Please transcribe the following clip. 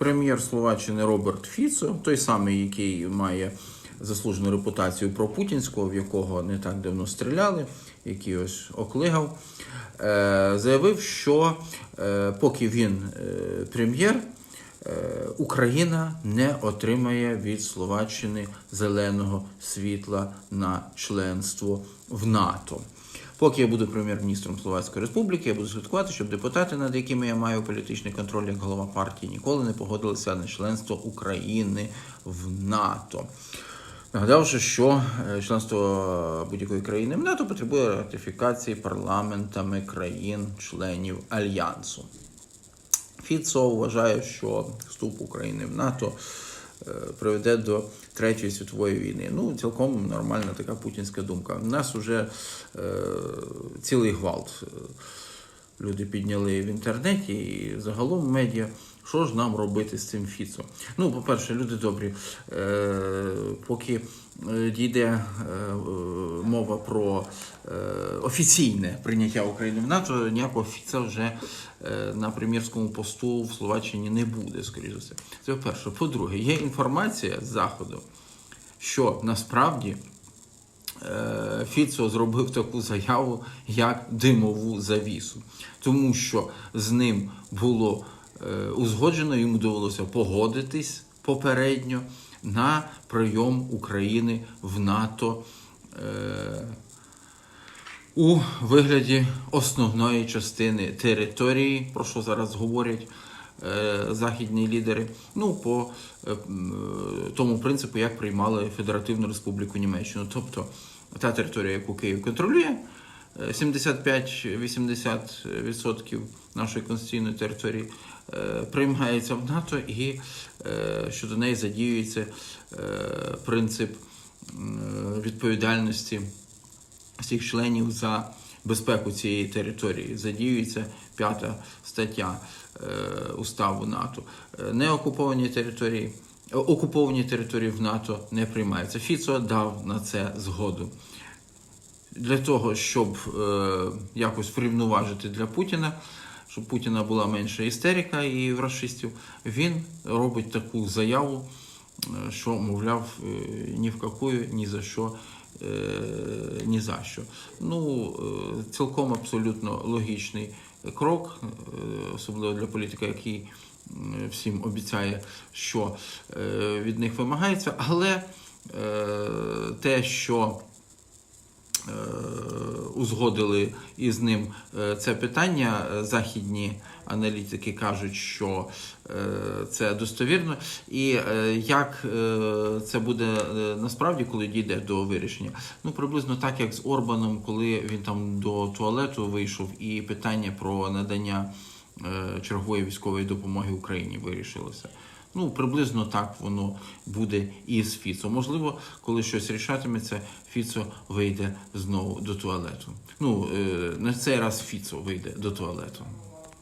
прем'єр Словаччини Роберт Фіцо, той самий, який має заслужену репутацію про путінського, в якого не так давно стріляли, який ось оклигав, е, заявив, що е, поки він е, прем'єр, Україна не отримає від Словаччини зеленого світла на членство в НАТО. Поки я буду прем'єр-міністром Словацької Республіки, я буду слідкувати, щоб депутати, над якими я маю політичний контроль як голова партії, ніколи не погодилися на членство України в НАТО. Нагадавши, що е, членство будь-якої країни в НАТО потребує ратифікації парламентами країн-членів альянсу. Фіцо вважає, що вступ України в НАТО приведе до Третьої світової війни. Ну, цілком нормальна така путінська думка. У нас вже е, цілий гвалт. Люди підняли в інтернеті і загалом медіа. Що ж нам робити з цим Фіцо? Ну, по-перше, люди добрі, е, поки е, дійде е, мова про е, офіційне прийняття України в НАТО, ніякого Фіца вже е, на прем'єрському посту в Словаччині не буде, скоріш за все. Це по-перше. По-друге, є інформація з Заходу, що насправді Фіцо зробив таку заяву як димову завісу, тому що з ним було е, узгоджено, йому довелося погодитись попередньо на прийом України в НАТО. Е, у вигляді основної частини території, про що зараз говорять е, західні лідери, ну по е, е, тому принципу, як приймали Федеративну Республіку Німеччину. Тобто та територія, яку Київ контролює, е, 75-80% нашої конституційної території е, приймається в НАТО, і е, щодо неї задіюється е, принцип відповідальності всіх членів за безпеку цієї території. Задіюється п'ята стаття е, Уставу НАТО. Е, Неокуповані території, е, окуповані території в НАТО не приймаються. Фіцо дав на це згоду. Для того, щоб е, якось врівноважити для Путіна, щоб Путіна була менша істерика і в расистів, він робить таку заяву, що, мовляв, е, ні в какую, ні за що, е, ні за що. Ну, цілком абсолютно логічний крок, е, особливо для політика, який всім обіцяє, що е, від них вимагається, але е, те, що узгодили із ним е, це питання. Е, Західні аналітики кажуть, що е, це достовірно. І е, як е, це буде е, насправді, коли дійде до вирішення? Ну, приблизно так, як з Орбаном, коли він там до туалету вийшов, і питання про надання е, чергової військової допомоги Україні вирішилося. Ну, приблизно так воно буде і з Фіцо. Можливо, коли щось рішатиметься, Фіцо вийде знову до туалету. Ну, е, на цей раз Фіцо вийде до туалету.